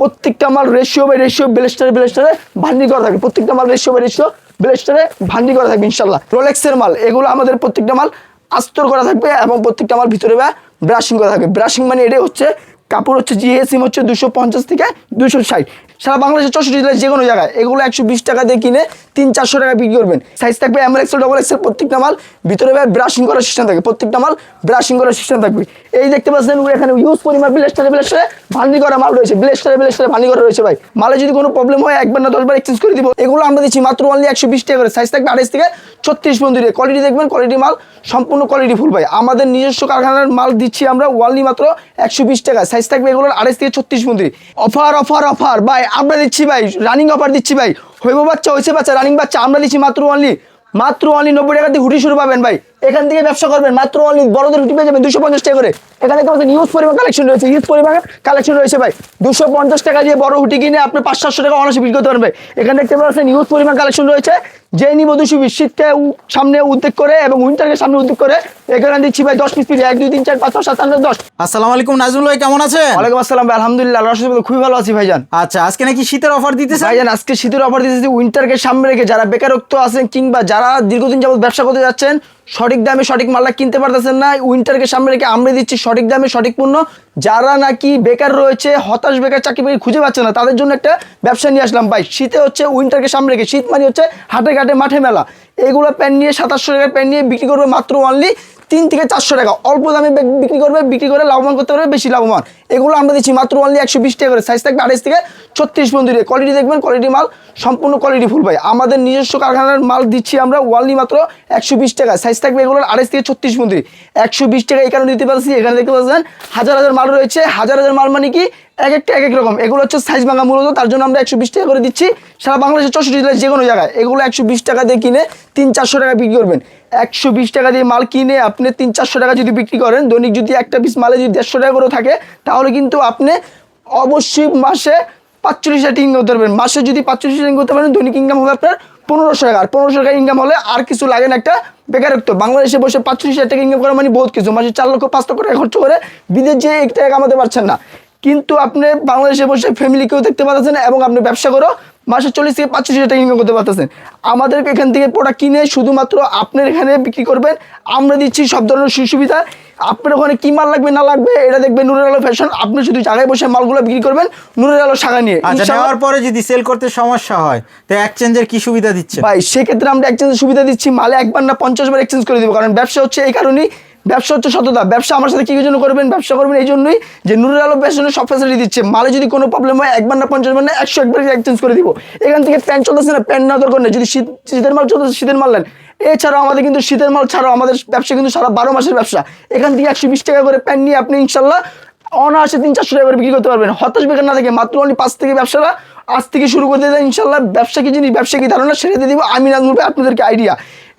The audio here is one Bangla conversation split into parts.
প্রত্যেকটা মাল রেশিও বাই রেশিও ব্লেস্টারে ব্লেস্টারে ভান্ডি করা থাকবে প্রত্যেকটা মাল রেশিও বাই রেশিও ব্লেস্টারে ভান্ডি করা থাকবে ইনশাল্লাহ রোলেক্সের মাল, এগুলো আমাদের প্রত্যেকটা মাল আস্তর করা থাকবে এবং প্রত্যেকটা মাল ভিতরে ব্রাশিং করা থাকবে। ব্রাশিং মানে এটাই হচ্ছে, কাপড় হচ্ছে জিএসিম হচ্ছে দুশো পঞ্চাশ থেকে দুশো ষাট। সারা বাংলাদেশের চৌষট্টি জেলায় যে কোনো জায়গায়। এগুলো একশো বিশ টাকা দিয়ে কিনে তিন, চারশো টাকা বিক্রি করবেন। সাইজ থাকবে এম এক্সেল ডবল এক্সেল প্রত্যেকটা মাল। ভিতরে ব্রাশিং করার সিস্টেম থাকবে প্রত্যেকটা মাল ব্রাশিং করার সিস্টেম থাকবে। এই দেখতে পাচ্ছেন এখানে ইউজ পরিমাণ ব্লেস্টারে ব্লেস্টারে ভান্ডি করা মাল রয়েছে। ব্লেস্টারে ব্লেস্টারে ভান্ডি করা রয়েছে ভাই। মালে যদি কোনো প্রবলেম হয়, একবার না দশবার এক্সচেঞ্জ করে দিব। এগুলো আমরা দিচ্ছি মাত্র অনলি একশো বিশ টাকা করে। সাইজ থাকবে আড়াইশ থেকে ছত্রিশ পর্যন্ত কোয়ালিটি দেখবেন কোয়ালিটি মাল সম্পূর্ণ কোয়ালিটি ফুল ভাই। আমাদের নিজস্ব কারখানার মাল দিচ্ছি আমরা ওয়ানলি মাত্র একশো বিশ টাকা। সাইজ থাকবে এগুলোর আড়াইশ থেকে ছত্রিশ পর্যন্ত অফার অফার অফার ভাই আমরা দিচ্ছি ভাই রানিং অফার দিচ্ছি ভাই। হইব বাচ্চা হয়েছে বাচ্চা রানিং বাচ্চা, আমরা দিচ্ছি মাত্র অনলি মাত্র অনলি নব্বই টাকা দিয়ে হুটি শুরু পাবেন ভাই। এখান থেকে ব্যবসা করবেন, মাত্র অনলি বড়দের হুটি পেয়ে যাবেন দুশো পঞ্চাশ টাকা করে। এখানে পাচ্ছেন ইউজ পরিমাণ কালেকশন রয়েছে ইউজ পরিমাণ কালেকশন রয়েছে ভাই। দুশো পঞ্চাশ টাকা দিয়ে বড় হুটি কিনে আপনি পাঁচ সাতশো টাকা অনার্সে বিক্রি করতে পারবেন ভাই। এখানে দেখতে পাচ্ছেন ইউজ পরিমাণ কালেকশন রয়েছে। যে নিব দুশো বিশ শীতকে সামনে উদ্যোগ করে এবং উইন্টারকে সামনে উদ্যোগ করে এখানে দিচ্ছি ভাই দশ পিস পিস এক দুই তিন চার পাঁচ সাত আট দশ। আসসালামু আলাইকুম নাজমুল ভাই কেমন আছেন? ওয়ালাইকুম আসসালাম ভাই আলহামদুলিল্লাহ আল্লাহর খুবই ভালো আছি ভাইজান। আচ্ছা আজকে নাকি শীতের অফার দিতেছে ভাইজান আজকে শীতের অফার দিতেছি উইন্টারকে সামনে রেখে যারা বেকারত্ব আছেন কিংবা যারা দীর্ঘদিন যাবত ব্যবসা করতে যাচ্ছেন সঠিক দামে সঠিক মালটা কিনতে পারতেছেন না উইন্টারকে সামনে রেখে আমরা দিচ্ছি সঠিক দামে সঠিক পণ্য। যারা নাকি বেকার রয়েছে হতাশ বেকার চাকরি বাকরি খুঁজে পাচ্ছে না তাদের জন্য একটা ব্যবসা নিয়ে আসলাম ভাই। শীতে হচ্ছে উইন্টারকে সামনে রেখে শীত মানে হচ্ছে হাটে ঘাটে মাঠে মেলা। এগুলো প্যান্ট নিয়ে সাতাশশো টাকার প্যান্ট নিয়ে বিক্রি করবে মাত্র অনলি তিন থেকে চারশো টাকা। অল্প দামে বিক্রি করবে, বিক্রি করে লাভবান করতে পারবে, বেশি লাভবান। এগুলো আমরা দিচ্ছি মাত্র অনলি একশো বিশ টাকা করে। সাইজ থাকবে আড়াইশ থেকে ছত্রিশ পর্যন্ত কোয়ালিটি দেখবেন কোয়ালিটি মাল সম্পূর্ণ কোয়ালিটি ফুল ভাই। আমাদের নিজস্ব কারখানার মাল দিচ্ছি আমরা ওয়ানলি মাত্র একশো বিশ টাকা। সাইজ থাকবে এগুলোর আড়াইশ থেকে ছত্রিশ পর্যন্ত একশো বিশ টাকা কারণে দিতে পারছি। এখানে দেখতে পাচ্ছেন, হাজার হাজার মাল রয়েছে। হাজার হাজার মাল মানে কি? এক একটা এক এক রকম। এগুলো হচ্ছে সাইজ ভাঙা মূলত। তার জন্য আমরা একশো বিশ টাকা করে দিচ্ছি। সারা বাংলাদেশের চৌষট্টি জেলায় যে কোনো জায়গায়। এগুলো একশো বিশ টাকা দিয়ে কিনে তিন চারশো টাকা বিক্রি করবেন। একশো বিশ টাকা দিয়ে মাল কিনে আপনি তিন, চারশো টাকা যদি বিক্রি করেন, দৈনিক যদি একটা পিস মালে যদি দেড়শো টাকা করে থাকে, তাহলে কিন্তু আপনি অবশ্যই মাসে পাঁচচল্লিশ হাজার ইনকাম করতে পারবেন। মাসে যদি পাঁচচল্লিশ হাজার ইনকাম করতে পারেন, দৈনিক ইনকাম হবে আপনার পনেরোশো টাকা। আর পনেরোশো টাকা ইনকাম হলে আর কিছু লাগে না একটা বেকারত্ব। বাংলাদেশে বসে পাঁচচল্লিশ হাজার টাকা ইনকাম করা মানে বহুত কিছু। মাসে চার লক্ষ, পাঁচ লক্ষ টাকা খরচ করে বিদেশ যেয়ে এক টাকা কামাতে পারছেন না। কিন্তু আপনি বাংলাদেশে বসে ফ্যামিলিকেও দেখতে পাচ্ছেন এবং আপনি ব্যবসা করো মাসে চল্লিশ থেকে পঁচিশ হাজার টাকা ইনকাম করতে পারতেছেন। আমাদের এখান থেকে প্রোডাক্ট কিনে শুধুমাত্র আপনার এখানে বিক্রি করবেন। আমরা দিচ্ছি সব ধরনের সুযোগ সুবিধা আপনার ওখানে কী মাল লাগবে না লাগবে এটা দেখবেন নুরের আলো ফ্যাশন আপনি শুধু জায়গায় বসে মালগুলো বিক্রি করবেন নুরের আলো শাখা নিয়ে। আচ্ছা ইনশাআল্লাহ- নেওয়ার পরে যদি সেল করতে সমস্যা হয় তো এক্সচেঞ্জের কি সুবিধা দিচ্ছে ভাই সেক্ষেত্রে আমরা এক্সচেঞ্জের সুবিধা দিচ্ছি। মালে একবার না পঞ্চাশ বার এক্সচেঞ্জ করে দিব কারণ ব্যবসা হচ্ছে এই কারণেই ব্যবসা হচ্ছে সততা। ব্যবসা আমার সাথে কি জন্য করবেন? ব্যবসা করবেন এই জন্যই যে নুরুল আলম ফ্যাশনের সব ফ্যাসিলিটি দিচ্ছে। মালে যদি কোনো প্রবলেম হয়, একবার না পঞ্চাশ বার না একশো একবার এক্সচেঞ্জ করে দিব। এখান থেকে প্যান্ট চলতেছে না প্যান্ট নেওয়া দরকার নেই। যদি শীত শীতের মাল চলতেছে, শীতের মাল নেন। এছাড়াও আমাদের কিন্তু শীতের মাল ছাড়াও আমাদের ব্যবসা কিন্তু সারা বারো মাসের ব্যবসা। এখান থেকে একশো বিশ টাকা করে প্যান্ট নিয়ে আপনি ইনশাল্লাহ অনায়াসে তিন চারশো টাকা করে বিক্রি করতে পারবেন। হতাশ বেকার না থেকে মাত্র অনলি পাঁচ থেকে ব্যবসাটা আজ থেকে শুরু করে দেয় ইনশাল্লাহ। ব্যবসা কি জিনিস? ব্যবসা কি ধারণা? সেটা দিয়ে দিব আমি নাজমুল ভাই আপনাদেরকে আইডিয়া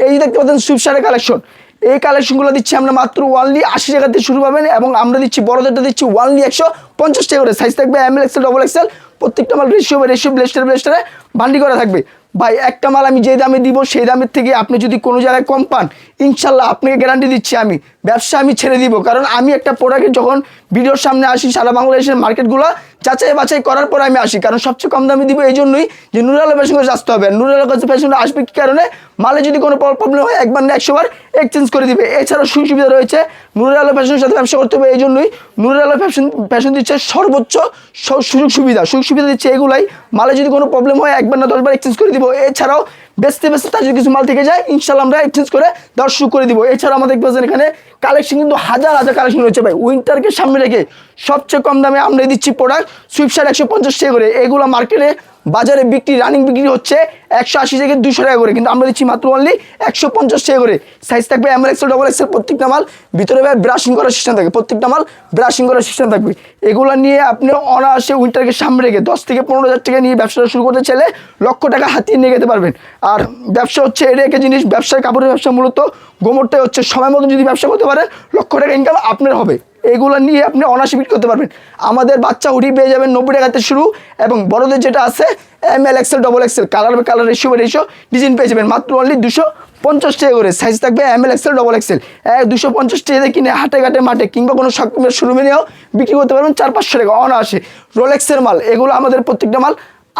এই দেখতে পাচ্ছেন সুইপসারের কালেকশন এই কালেকশনগুলো দিচ্ছি আমরা মাত্র ওয়ানলি আশি টাকা দিয়ে শুরু পাবেন এবং আমরা দিচ্ছি, বড়দেরটা দিচ্ছি ওয়ানলি একশো পঞ্চাশ টাকা করে। সাইজ থাকবে M L XL double XL প্রত্যেকটা মাল রেশিও রেশিও ব্লেস্টার ব্লেস্টারে বান্ডি করা থাকবে। ভাই, একটা মাল আমি যে দামে দিব, সেই দামের থেকে আপনি যদি কোনো জায়গায় কম পান, ইনশাল্লাহ আপনাকে গ্যারান্টি দিচ্ছি আমি। ব্যবসা আমি ছেড়ে দিব। কারণ আমি একটা প্রোডাক্টের যখন ভিডিওর সামনে আসি, সারা বাংলাদেশের মার্কেটগুলো যাচাই বাছাই করার পর আমি আসি। কারণ সবচেয়ে কম দামে দিব এই জন্যই যে নুরাল ফ্যাশন কাছে আসতে হবে। নুরাল কাছে ফ্যাশন আসবে কি কারণে? মালে যদি কোনো প্রবলেম হয়, একবার না একশোবার এক্সচেঞ্জ করে দিবে। এছাড়াও সুযোগ সুবিধা রয়েছে নুরুল ফ্যাশনের সাথে ব্যবসা করতে হবে এই জন্যই নুরুল ফ্যাশন ফ্যাশন দিচ্ছে সর্বোচ্চ সুযোগ সুবিধা। সুযোগ সুবিধা দিচ্ছে এগুলাই। মালে যদি কোনো প্রবলেম হয় একবার না দশবার এক্সচেঞ্জ করে দিব। এছাড়াও বেচতে বেচতে তার যদি কিছু মাল থেকে যায় ইনশাল্লাহ আমরা এক্সচেঞ্জ করে দেওয়ার শুরু করে দিব। এছাড়াও আমাদের দেখতে এখানে কালেকশন কিন্তু হাজার হাজার কালেকশন রয়েছে ভাই। উইন্টারকে সামনে রেখে সবচেয়ে কম দামে আমরা দিচ্ছি প্রোডাক্ট সুইপসার একশো পঞ্চাশ করে। এগুলো মার্কেটে বাজারে বিক্রি রানিং বিক্রি হচ্ছে একশো আশি থেকে দুশো টাকা করে। কিন্তু আমরা দিচ্ছি মাত্র অনলি একশো পঞ্চাশ টাকা করে। সাইজ থাকবে এম এক্সেল ডবল এক্সেল প্রত্যেকটা মাল। ভিতরে ভাই ব্রাশিং করার সিস্টেম থাকবে। প্রত্যেকটা মাল ব্রাশিং করার সিস্টেম থাকবে। এগুলো নিয়ে আপনি অনায়াসে উইন্টারকে সামনে রেখে দশ থেকে পনেরো হাজার টাকা নিয়ে ব্যবসাটা শুরু করতে চাইলে লক্ষ টাকা হাতিয়ে নিয়ে যেতে পারবেন। আর ব্যবসা হচ্ছে এটা একটা জিনিস। ব্যবসায় কাপড়ের ব্যবসা মূলত গোমরটাই হচ্ছে। সময় মতো যদি ব্যবসা করতে পারেন, লক্ষ টাকা ইনকাম আপনার হবে। এগুলো নিয়ে আপনি অনায়াসে বিক্রি করতে পারবেন। আমাদের বাচ্চা হুডি পেয়ে যাবেন নব্বই টাকাতে শুরু এবং বড়দের যেটা আছে M L XL double XL colour colour ratio ratio design পেয়ে যাবেন। মাত্র অনলি দুশো পঞ্চাশ টাকা করে। সাইজ থাকবে M L XL double XL এক দুশো পঞ্চাশ টাকা কিনে হাটে ঘাটে, মাঠে কিংবা কোনো শপিংয়ের শোরুমে নিয়েও বিক্রি করতে পারবেন চার পাঁচশো টাকা অনায়াসে। রোলেক্সের মাল, এগুলো আমাদের প্রত্যেকটা মাল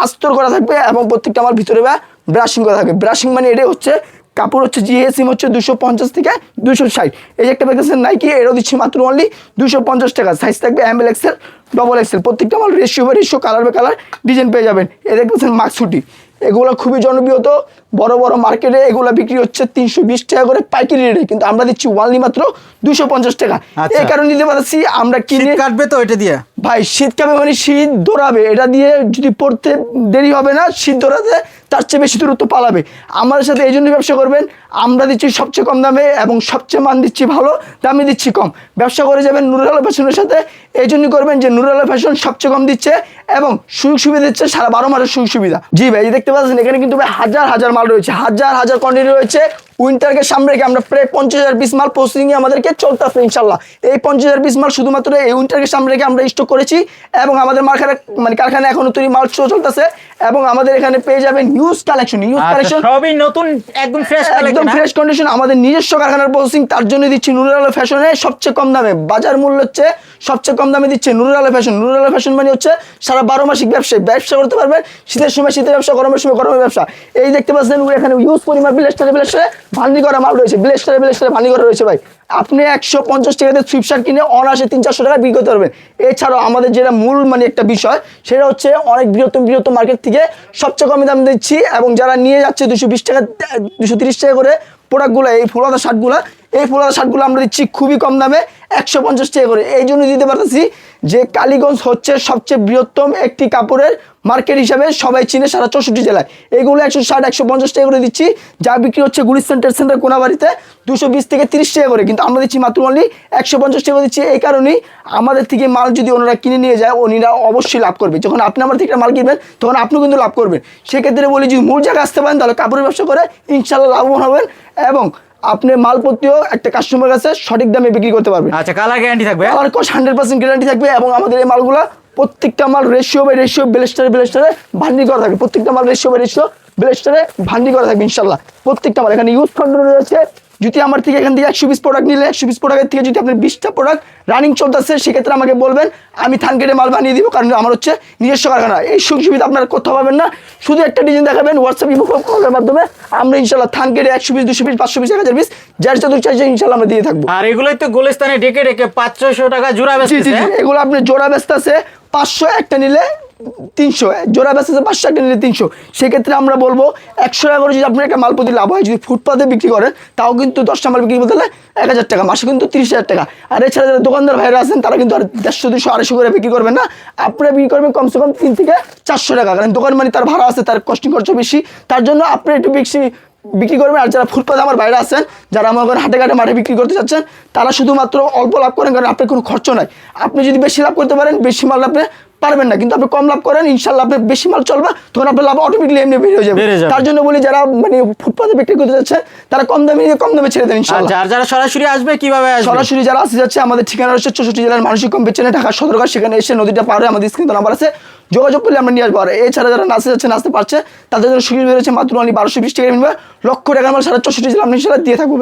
আস্তর করা থাকবে এবং প্রত্যেকটা মাল ভিতরে বা ব্রাশিং করা থাকবে। ব্রাশিং মানে এটাই হচ্ছে কাপড় হচ্ছে জিএসিম হচ্ছে দুশো পঞ্চাশ থেকে দুশো ষাট। এই যে একটা দেখতেছেন নাইকি এটাও দিচ্ছি মাত্র অনলি দুশো পঞ্চাশ টাকা। সাইজ থাকবে M L XL double XL প্রত্যেকটা মাল রেশিও বা ratio colour by colour design পেয়ে যাবেন। এ দেখতেছেন মাক্সুটি এগুলো খুবই জনপ্রিয় তো। বড় বড় মার্কেটে এগুলো বিক্রি হচ্ছে তিনশো বিশ টাকা করে পাইকারি রেটে কিন্তু আমরা দিচ্ছি ওয়ানলি মাত্র দুশো পঞ্চাশ টাকা। আচ্ছা। এই কারণে দিতে পারছি আমরা কিনে কাটবে তো এটা দিয়ে। ভাই, শীত কাবে মানে শীত দৌড়াবে। এটা দিয়ে যদি পড়তে দেরি হবে না, শীত দৌড়াতে তার চেয়ে বেশি দূরত্ব পালাবে। আমাদের সাথে এই জন্য ব্যবসা করবেন, আমরা দিচ্ছি সবচেয়ে কম দামে এবং সবচেয়ে মান দিচ্ছি ভালো, দামে দিচ্ছি কম। ব্যবসা করে যাবেন নুরুল আলো ফ্যাশনের সাথে। এই জন্যই করবেন যে নুরুল আলো ফ্যাশন সবচেয়ে কম দিচ্ছে এবং সুযোগ সুবিধা দিচ্ছে সারা বারো মাসের সুযোগ সুবিধা। জি ভাই দেখতে পাচ্ছেন, এখানে কিন্তু ভাই হাজার হাজার মাল রয়েছে, হাজার হাজার কোয়ান্টিটি রয়েছে। উইন্টারকে সামনে রেখে আমরা প্রায় পঞ্চাশ হাজার বিশ মাল প্রসেসিং আমাদেরকে চলতেছে, ইনশাল্লাহ। এই পঞ্চাশ হাজার বিশ মাল শুধুমাত্র এই উইন্টারকে সামনে রেখে আমরা স্টক করেছি এবং আমাদের মালখানা মানে কারখানা এখনও তৈরি মাল চলতেছে। এবং আমাদের এখানে পেয়ে যাবেন নিউজ কালেকশন নিউজ কালেকশন সবই নতুন একদম ফ্রেশ একদম ফ্রেশ কন্ডিশন আমাদের নিজস্ব কারখানার প্রসেসিং তার জন্য দিচ্ছি নুরুল আলো ফ্যাশনে সবচেয়ে কম দামে। বাজার মূল্য হচ্ছে সবচেয়ে কম দামে দিচ্ছে নুরুল আলো ফ্যাশন নুরুল আলো ফ্যাশন মানে হচ্ছে সারা বারো মাসিক ব্যবসায়। ব্যবসা করতে পারবেন শীতের সময় শীতের ব্যবসা গরমের সময় গরমের ব্যবসা। এই দেখতে পাচ্ছেন এখানে ইউজ পরিমাণ ব্লেস্টারে ব্লেস্টারে ভান্ডি করা মাল রয়েছে। ব্লেস্টারে ব্লেস্টারে ভান্ডি করা রয়েছে ভাই। আপনি একশো পঞ্চাশ টাকাতে সুইপশার্ট কিনে অনায়াসে তিন চারশো টাকা বিক্রি করতে পারবেন। এছাড়াও আমাদের যেটা মূল মানে একটা বিষয় সেটা হচ্ছে অনেক বৃহত্তম বৃহত্তম মার্কেট থেকে সবচেয়ে কমে দাম দিচ্ছি এবং যারা নিয়ে যাচ্ছে দুশো বিশ টাকা, দুশো তিরিশ টাকা করে প্রোডাক্টগুলো এই ফুলাদা শার্টগুলো এই ফুলাদা শার্টগুলো আমরা দিচ্ছি খুবই কম দামে, একশো পঞ্চাশ টাকা করে। এই জন্য দিতে পারতেছি যে কালীগঞ্জ হচ্ছে সবচেয়ে বৃহত্তম একটি কাপড়ের মার্কেট হিসাবে সবাই চিনে সারা চৌষট্টি জেলায়। এইগুলো একশো ষাট, একশো পঞ্চাশ টাকা করে দিচ্ছি। যা বিক্রি হচ্ছে গুলিস সেন্টার সেন্টার কোনাবাড়িতে, দুশো বিশ থেকে তিরিশ টাকা করে। কিন্তু আমরা দিচ্ছি মাত্র অনলি একশো পঞ্চাশ টাকা দিচ্ছি। এই কারণেই আমাদের থেকে মাল যদি ওনারা কিনে নিয়ে যায়, উনিরা অবশ্যই লাভ করবে। যখন আপনি আমার থেকে মাল কিনবেন, তখন আপনিও কিন্তু লাভ করবেন। সেক্ষেত্রে বলি, যদি মূল জায়গায় আসতে পারেন, তাহলে কাপড়ের ব্যবসা করে ইনশাল্লাহ লাভবান হবেন এবং আপনি মালপত্রিও একটা কাস্টমার কাছে সঠিক দামে বিক্রি করতে পারবেন আচ্ছা কালার গ্যারান্টি থাকবে আমার কোর্স হান্ড্রেড পার্সেন্ট গ্যারান্টি থাকবে এবং আমাদের এই মালগুলো প্রত্যেকটা মাল রেশিও বাই রেশিও ব্লেস্টারে ব্লেস্টারে ভান্ডি করা থাকবে। প্রত্যেকটা মাল রেশিও বাই রেশিও ব্লেস্টারে ভান্ডি করা থাকবে ইনশাল্লাহ প্রত্যেকটা মাল এখানে ইউথ কন্ট্রোল রয়েছে। যদি আমার থেকে এখান থেকে একশো পিস প্রোডাক্ট নিলে একশো পিস প্রোডাক্টের থেকে যদি আপনার বিশটা প্রোডাক্ট রানিং চলতেছে সেক্ষেত্রে আমাকে বলবেন আমি থান কেটে মাল বানিয়ে দিব কারণ আমার হচ্ছে নিজস্ব কারখানা। এই সুযোগ সুবিধা আপনারা কোথাও পাবেন না। শুধু একটা ডিজাইন দেখাবেন হোয়াটসঅ্যাপ ইমো কলের মাধ্যমে আমরা ইনশাল্লাহ থান কেটে একশো পিস দুশো পিস পাঁচশো পিস এক হাজার পিস যার যত চাইছে ইনশাল্লাহ আমরা দিয়ে থাকব। আর এগুলোই তো গোলস্থানে ডেকে ডেকে পাঁচ ছয়শো টাকা জোড়া বেচতেছে। এগুলো আপনি জোড়া ব্যস্ত আছে পাঁচশো একটা নিলে তিনশো জোড়া ব্যস্ত আছে পাঁচশো, একটা নিলে তিনশো। সেক্ষেত্রে আমরা বলব একশো টাকা করে যদি আপনার একটা মাল প্রতি লাভ হয়, যদি ফুটপাতে বিক্রি করেন, তাও কিন্তু দশটা মাল বিক্রি করতে হলে এক হাজার টাকা, মাসে কিন্তু তিরিশ হাজার টাকা। আর এছাড়া যারা দোকানদার ভাইরা আছেন, তারা কিন্তু আর দেড়শো দুশো আড়াইশো করে বিক্রি করবেন না। আপনারা বিক্রি করবেন কমসে কম তিন থেকে চারশো টাকা, কারণ দোকান মানে তার ভাড়া আছে, তার কস্টিং খরচ বেশি। তার জন্য আপনি একটু বেশি বিক্রি করবেন। আর যারা ফুটপাতে আমার বাইরে আছেন, যারা আমার হাটে ঘাটে মাঠে বিক্রি করতে চাচ্ছেন তারা শুধুমাত্র অল্প লাভ করেন, কারণ আপনার কোনো খরচ নাই। আপনি যদি বেশি লাভ করতে পারেন, বেশি মাল আপনি পারবেন না। কিন্তু আপনি কম লাভ করেন ইনশাল্লাহ আপনি বেশি মাল চলবে তখন আপনার লাভ অটোমেটিকলি এমনি বেড়ে যাবে। যাবে। তার জন্য বলি যারা মানে ফুটপাতে বিক্রি করতে যাচ্ছে তারা কম দামে নিয়ে কম দামে ছেড়ে দেন ইনশাল্লাহ। আর যারা সরাসরি আসবে কীভাবে সরাসরি যারা আসতে যাচ্ছে আমাদের ঠিকানা হচ্ছে চৌষট্টি জেলার মানসিক কম্পিটিশনে ঢাকা সদরঘাট সেখানে এসে নদীটা পার হয়ে আমাদের স্ক্রিন নাম্বার আছে। যোগাযোগ করলে আমরা নিয়ে আসব। আর এছাড়া যারা নাচতে যাচ্ছে নাচতে পারছে তাদের জন্য সুযোগ রয়েছে মাত্র অনলি বারোশো বিশ টাকা মিলবে লক্ষ টাকার মাল সারা চৌষট্টি জেলা আপনি সেটা দিয়ে থাকব।